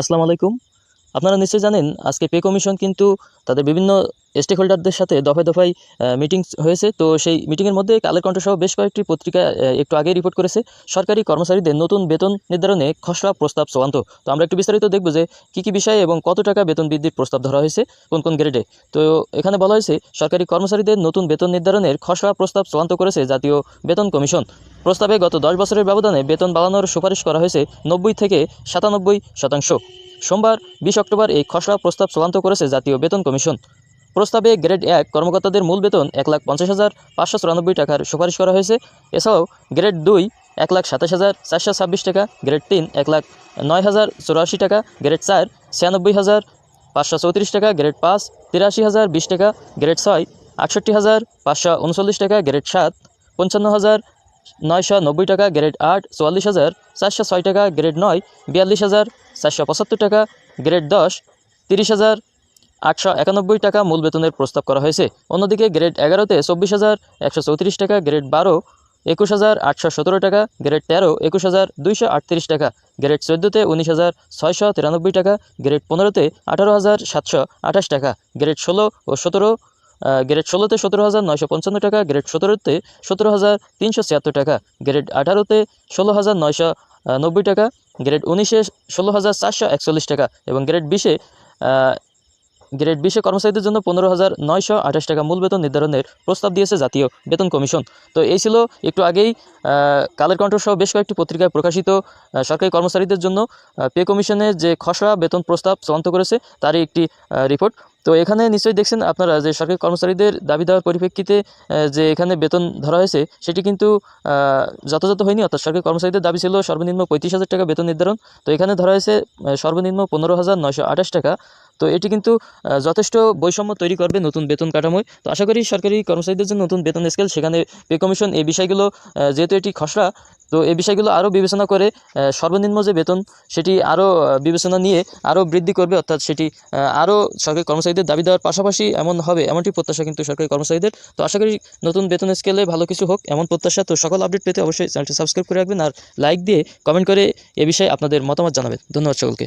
আসসালামু আলাইকুম। আপনারা নিশ্চয়ই জানেন, আজকে পে কমিশন কিন্তু তাদের বিভিন্ন স্টেক হোল্ডারদের সাথে দফায় দফায় মিটিং হয়েছে। তো সেই মিটিংয়ের মধ্যে কালের কণ্ঠ সহ বেশ কয়েকটি পত্রিকা একটু আগে রিপোর্ট করেছে। সরকারি কর্মচারীদের নতুন বেতন নির্ধারণে খসড়া প্রস্তাব চূড়ান্ত। তো আমরা একটু বিস্তারিত দেখব যে কী কী বিষয়ে এবং কত টাকা বেতন বৃদ্ধির প্রস্তাব ধরা হয়েছে, কোন কোন গ্রেডে তো এখানে বলা হয়েছে, সরকারি কর্মচারীদের নতুন বেতন নির্ধারণের খসড়া প্রস্তাব চূড়ান্ত করেছে জাতীয় বেতন কমিশন। প্রস্তাবে গত দশ বছরের ব্যবধানে বেতন বাড়ানোর সুপারিশ করা হয়েছে নব্বই থেকে সাতানব্বই শতাংশ। সোমবার বিশ অক্টোবর এই খসড়া প্রস্তাব চূড়ান্ত করেছে জাতীয় বেতন কমিশন। প্রস্তাবে গ্রেড এক কর্মকর্তাদের মূল বেতন এক লাখ পঞ্চাশ হাজার পাঁচশো চুরানব্বই টাকার সুপারিশ করা হয়েছে। এছাড়াও গ্রেড দুই এক লাখ সাতাশ হাজার চারশো ছাব্বিশ টাকা, গ্রেড তিন এক লাখ নয় হাজার চুরাশি টাকা, গ্রেড চার ছিয়ানব্বই হাজার পাঁচশো চৌত্রিশ টাকা, গ্রেড পাঁচ তিরাশি হাজার বিশ টাকা, গ্রেড ছয় আটষট্টি হাজার পাঁচশো উনচল্লিশ টাকা, গ্রেড সাত পঞ্চান্ন হাজার নয়শো নব্বই টাকা, গ্রেড আট চুয়াল্লিশ হাজার চারশো ছয় টাকা, গ্রেড নয় বিয়াল্লিশ হাজার চারশো পঁচাত্তর টাকা গ্রেড দশ, তিরিশ হাজার আটশো একানব্বই টাকা মূল বেতনের প্রস্তাব করা হয়েছে। অন্যদিকে গ্রেড এগারোতে চব্বিশ হাজার একশো চৌত্রিশ টাকা গ্রেড বারো, একুশ হাজার আটশো সতেরো টাকা গ্রেড তেরো, একুশ হাজার দুইশো আটত্রিশ টাকা গ্রেড চোদ্দোতে উনিশ হাজার ছয়শো তিরানব্বই টাকা গ্রেড পনেরোতে আঠারো হাজার সাতশো আঠাশ টাকা গ্রেড ষোলো ও সতেরো গ্রেড ষোলোতে সতেরো হাজার নয়শো পঞ্চান্ন টাকা গ্রেড সতেরোতে সতেরো হাজার তিনশো ছিয়াত্তর টাকা গ্রেড আঠারোতে ষোলো হাজার নয়শো নব্বই টাকা গ্রেড উনিশে ষোলো হাজার চারশো একচল্লিশ টাকা এবং গ্রেড বিশে গ্রেড বিশে কর্মচারীদের জন্য পনেরো হাজার নয়শো আঠাশ টাকা মূল বেতন নির্ধারণের প্রস্তাব দিয়েছে জাতীয় বেতন কমিশন। তো এই ছিল একটু আগেই কালের কণ্ঠ সহ বেশ কয়েকটি পত্রিকায় প্রকাশিত সরকারি কর্মচারীদের জন্য পে কমিশনের যে খসড়া বেতন প্রস্তাব চূড়ান্ত করেছে, তারই একটি রিপোর্ট তো এখানে নিশ্চয়ই দেখছেন আপনারা যে সরকারি কর্মচারীদের দাবি দেওয়ার পরিপ্রেক্ষিতে যে এখানে বেতন ধরা হয়েছে, সেটি কিন্তু যথাযথ হয়নি। অর্থাৎ সরকারি কর্মচারীদের দাবি ছিল সর্বনিম্ন পঁয়ত্রিশ হাজার টাকা বেতন নির্ধারণ। তো এখানে ধরা হয়েছে সর্বনিম্ন পনেরো হাজার নয়শো আঠাশ টাকা। তো এটি কিন্তু যথেষ্ট বৈষম্য তৈরি করবে নতুন বেতন কাঠামোয়। তো আশা করি সরকারি কর্মচারীদের জন্য নতুন বেতন স্কেল সেখানে পে কমিশন এই বিষয়গুলো যেহেতু এটি খসড়া, তো এই বিষয়গুলো আরও বিবেচনা করে সর্বনিম্ন যে বেতন, সেটি আরও বিবেচনা নিয়ে আরও বৃদ্ধি করবে, অর্থাৎ সেটি আরও সরকারি কর্মচারীদের দাবি দেওয়ার পাশাপাশি এমন হবে, এমনটি প্রত্যাশা কিন্তু সরকারি কর্মচারীদের। তো আশা করি নতুন বেতন স্কেলে ভালো কিছু হোক, এমন প্রত্যাশা তো সকল আপডেট পেতে অবশ্যই চ্যানেলটি সাবস্ক্রাইব করে রাখবেন, আর লাইক দিয়ে কমেন্ট করে এ বিষয়ে আপনাদের মতামত জানাবেন। ধন্যবাদ সকলকে।